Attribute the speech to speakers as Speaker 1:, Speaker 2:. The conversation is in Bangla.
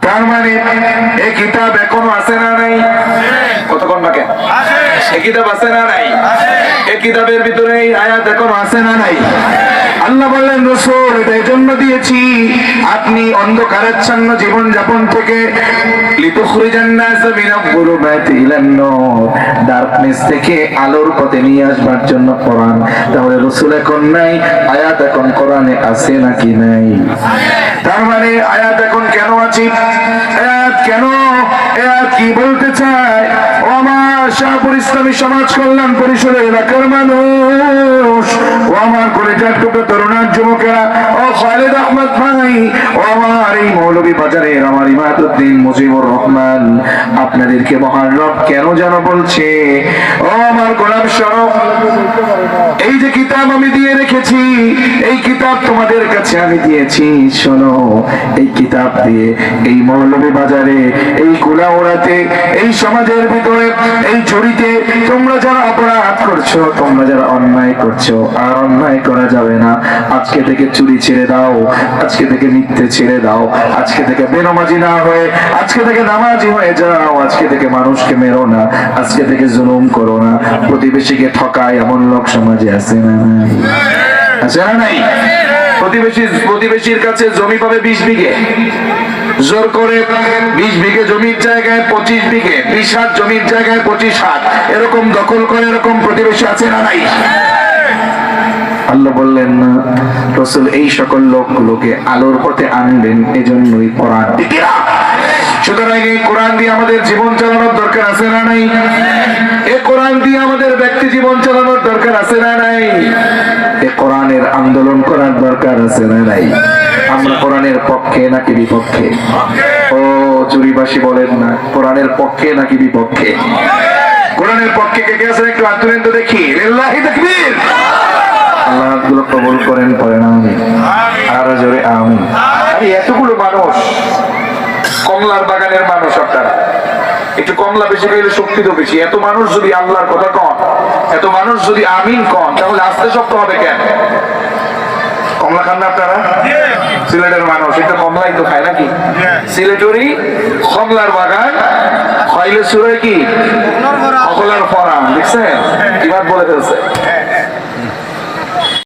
Speaker 1: তার মানে এই কিতাব এখনও আছে না নাই? কতক্ষণ বাকি? এই কিতাব আছে না নাই? এই কিতাবের ভিতরে এই আয়াত এখনও আছে না নাই? আল্লাহ বললেন, রসুল, এটা এই জন্য দিয়েছি। আপনি অন্ধকারাচ্ছন্ন জীবন যাপন থেকে আলোর নিয়ে আসবার জন্য রসুল এখন নাই, আয়াত এখন নাকি নাই? তার মানে এখন কেন কেন? কি বলতে চায়? শাহপুর ইসলামী সমাজ কল্যাণ পরিষদের এলাকার মানুষ ও আমার কলেজার টুকরো তরুণার যুবকেরা ও খালেদ আহমদ ভাই ও আমার এই মৌলভী বাজারের আমার ইমাদুদ্দিন মুজিবুর রহমান, আপনাদেরকে মহান রব কেন যেন বলছে, ও আমার গোলাম সরব এই যে কিতাব আমি দিয়ে রেখেছি, এই কিতাব তোমাদের কাছে আমি দিয়েছি, শোনো, এই কিতাব দিয়ে এই মৌলভী বাজারে, এই কুলাওড়াতে এই সমাজের ভিতরে, এই চুরিতে তোমরা যারা অপরাধ করছ, তোমরা যারা অন্যায় করছ, আর অন্যায় করা যাবে না। আজকে থেকে চুরি ছেড়ে দাও, আজকে থেকে মিথ্যে ছেড়ে দাও, আজকে থেকে বেনমাজি না হয়ে, আজকে থেকে নামাজি হয়ে যাও, আজকে থেকে মানুষকে মেরো না, আজকে থেকে জুলুম করো না। প্রতিবেশীকে ঠকায় এমন লোক সমাজে আছে না আছে না নাই? প্রতিবেশী প্রতিবেশীর কাছে জমি পাবে বিশ বিঘে। জোর করে বিশ বিঘে জমির জায়গায় পঁচিশ বিঘে, বিশ হাত জমির জায়গায় পঁচিশ হাত। এরকম দখল করে এরকম প্রতিবেশী আছে না নাই? আল্লাহ বললেন, না, রসুল, এই সকল লোকগুলোকে আলোর পথে আনবেন, এজন্যই কোরআন সুতরাং এই কোরআন দিয়ে আমাদের জীবন চালানোর দরকার আছে না নাই? এ কোরআন দিয়ে আমাদের ব্যক্তি জীবন চালানোর দরকার আছে না নাই? আন্দোলন করার দরকার আছে না নাই? আমরা কোরআনের পক্ষে নাকি বিপক্ষে? ও, চুরিবাসী বলেন না, কোরআনের পক্ষে নাকি বিপক্ষে? কোরআনের পক্ষে কে কে আছেন একটু তো দেখি। লিল্লাহি আল্লাহ হাতগুলো কবুল করেন, পড়েন আমি আর জোরে আমি আরে, এতগুলো মানুষ, কমলার বাগানের মানুষ আপনারা। একটু কমলা বেশি পেলে শক্তি তো বেশি। এত মানুষ যদি আল্লাহর কথা কন, এত মানুষ যদি আমিন কন, তাহলে আস্তে শক্ত হবে কেন? কমলা খান না আপনারা? সিলেটের মানুষ। এটা কমলাই তো খায় নাকি? সিলেটরি কমলার বাগান খাইলে সুরে কি? কমলার ফরাম দেখছেন? কি বাদ বলে ফেলছে?